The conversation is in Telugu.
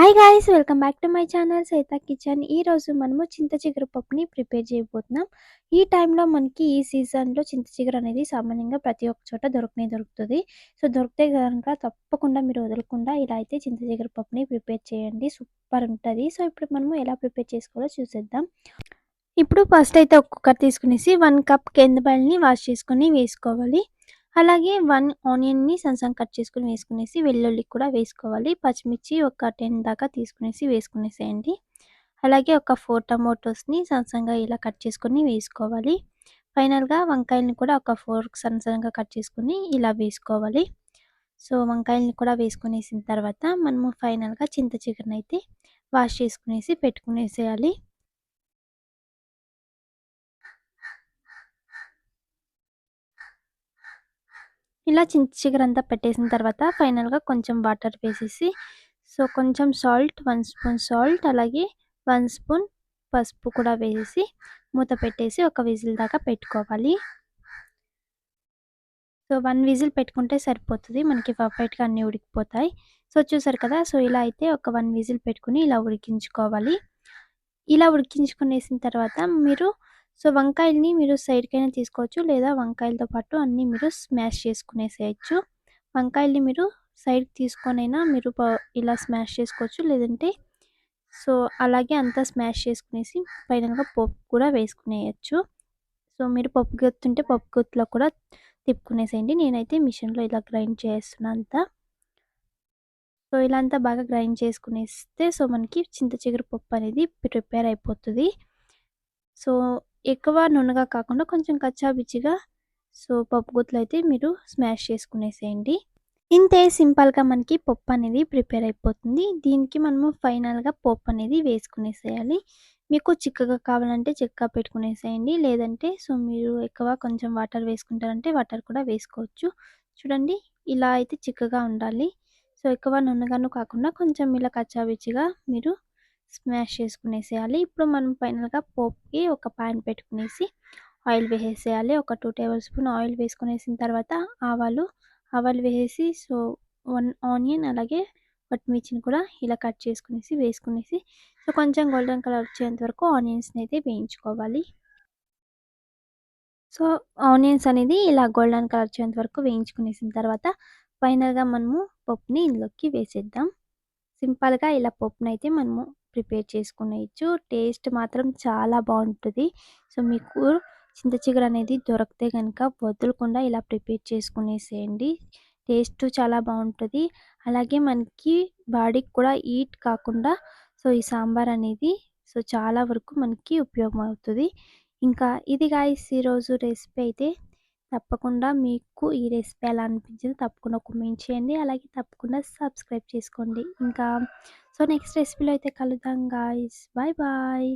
Hi guys welcome back to my channel Saitha kitchen ఈరోజు మనము చింత చిగురు పప్పుని ప్రిపేర్ చేయబోతున్నాం. ఈ టైంలో మనకి ఈ సీజన్లో చింత చిగురు అనేది సామాన్యంగా ప్రతి ఒక్క చోట దొరకనే దొరుకుతుంది. సో దొరికితే కనుక తప్పకుండా మీరు వదలకుండా ఇలా అయితే చింత చిగురు పప్పుని ప్రిపేర్ చేయండి. సూపర్ ఉంటుంది. సో ఇప్పుడు మనము ఎలా ప్రిపేర్ చేసుకోవాలో చూసేద్దాం. ఇప్పుడు ఫస్ట్ అయితే ఒక్కొక్కటి తీసుకునేసి వన్ కప్ కెందబయల్ని వాష్ చేసుకొని వేసుకోవాలి. అలాగే వన్ ఆనియన్‌ని సన్నగా కట్ చేసుకుని వేసుకునేసి, వెల్లుల్లి కూడా వేసుకోవాలి. పచ్చిమిర్చి ఒక టెన్ దాకా తీసుకునేసి వేసుకునేసేయండి. అలాగే ఒక ఫోర్ టమోటోస్‌ని సన్నగా ఇలా కట్ చేసుకొని వేసుకోవాలి. ఫైనల్‌గా వంకాయలని కూడా ఒక ఫోర్ సన్నగా కట్ చేసుకుని ఇలా వేసుకోవాలి. సో, వంకాయలని కూడా వేసుకునేసిన తర్వాత మనము ఫైనల్‌గా చింత చికెన్ అయితే వాష్ చేసుకునేసి పెట్టుకునేసేయాలి. ఇలా చింత అంతా పెట్టేసిన తర్వాత ఫైనల్‌గా కొంచెం వాటర్ వేసేసి సో, కొంచెం సాల్ట్ వన్ స్పూన్ సాల్ట్ అలాగే వన్ స్పూన్ పసుపు కూడా వేసేసి మూత పెట్టేసి ఒక విజిల్ దాకా పెట్టుకోవాలి. సో, వన్ విజిల్ పెట్టుకుంటే సరిపోతుంది. మనకి పర్ఫెక్ట్‌గా అన్నీ ఉడికిపోతాయి. సో, చూసారు కదా! సో, ఇలా అయితే ఒక వన్ విజిల్ పెట్టుకొని ఇలా ఉడికించుకోవాలి. ఇలా ఉడికించుకునేసిన తర్వాత మీరు సో వంకాయల్ని మీరు సైడ్కైనా తీసుకోవచ్చు. లేదా వంకాయలతో పాటు అన్నీ మీరు స్మాష్ చేసుకునేసేయచ్చు. వంకాయల్ని మీరు సైడ్ తీసుకొనైనా మీరు ఇలా స్మాష్ చేసుకోవచ్చు. లేదంటే సో అలాగే అంతా స్మాష్ చేసుకునేసి ఫైనల్గా పప్పు కూడా వేసుకునేయచ్చు. సో మీరు పప్పు గుత్తుంటే పప్పు గుత్తులో కూడా తిప్పుకునేసేయండి. నేనైతే మిషన్లో ఇలా గ్రైండ్ చేస్తున్నాను అంతా సో ఇలా అంతా బాగా గ్రైండ్ చేసుకునేస్తే సో మనకి చింత చిగురు పప్పు అనేది ప్రిపేర్ అయిపోతుంది. సో ఎక్కువ నున్నగా కాకుండా కొంచెం కచ్చాబిచ్చిగా సో పప్పు గుత్తులు అయితే మీరు స్మాష్ చేసుకునేసేయండి. ఇంతే సింపుల్గా మనకి పప్పు అనేది ప్రిపేర్ అయిపోతుంది. దీనికి మనము ఫైనల్గా పప్పు అనేది వేసుకునేసేయాలి. మీకు చిక్కగా కావాలంటే చిక్కగా పెట్టుకునేసేయండి. లేదంటే సో మీరు ఎక్కువ కొంచెం వాటర్ వేసుకుంటారంటే వాటర్ కూడా వేసుకోవచ్చు. చూడండి ఇలా అయితే చిక్కగా ఉండాలి. సో ఎక్కువ నున్నగాను కాకుండా కొంచెం ఇలా కచ్చాబిచ్చిగా మీరు స్మాష్ చేసుకునేసేయాలి. ఇప్పుడు మనం ఫైనల్గా పోప్కి ఒక పాన్ పెట్టుకునేసి ఆయిల్ వేసేయాలి ఒక టూ టేబుల్ స్పూన్ ఆయిల్ వేసుకునేసిన తర్వాత ఆవాలు ఆవాలు వేసేసి సో వన్ ఆనియన్ అలాగే పచ్చిమిర్చిని కూడా ఇలా కట్ చేసుకునేసి వేసుకునేసి సో కొంచెం గోల్డెన్ కలర్ వచ్చేంత వరకు ఆనియన్స్ని అయితే వేయించుకోవాలి. సో ఆనియన్స్ అనేది ఇలా గోల్డెన్ కలర్ వచ్చేంత వరకు వేయించుకునేసిన తర్వాత ఫైనల్గా మనము పప్పుని ఇందులోకి వేసేద్దాం. సింపుల్గా ఇలా పప్పునైతే మనము ప్రిపేర్ చేసుకునేయచ్చు. టేస్ట్ మాత్రం చాలా బాగుంటుంది. సో మీకు చింత చిగురు అనేది దొరికితే కనుక వదలకుండా ఇలా ప్రిపేర్ చేసుకునేసేయండి. టేస్ట్ చాలా బాగుంటుంది. అలాగే మనకి బాడీకి కూడా ఈట్ కాకుండా సో ఈ సాంబార్ అనేది సో చాలా వరకు మనకి ఉపయోగం అవుతుంది ఇంకా ఇది గాయస్ ఈరోజు రెసిపీ అయితే తప్పకుండా మీకు ఈ రెసిపీ ఎలా అనిపించింది తప్పకుండా కామెంట్ చేయండి. అలాగే తప్పకుండా సబ్స్క్రైబ్ చేసుకోండి. ఇంకా సో నెక్స్ట్ రెసిపీలో అయితే కలుద్దాం గాయస్ బాయ్ బాయ్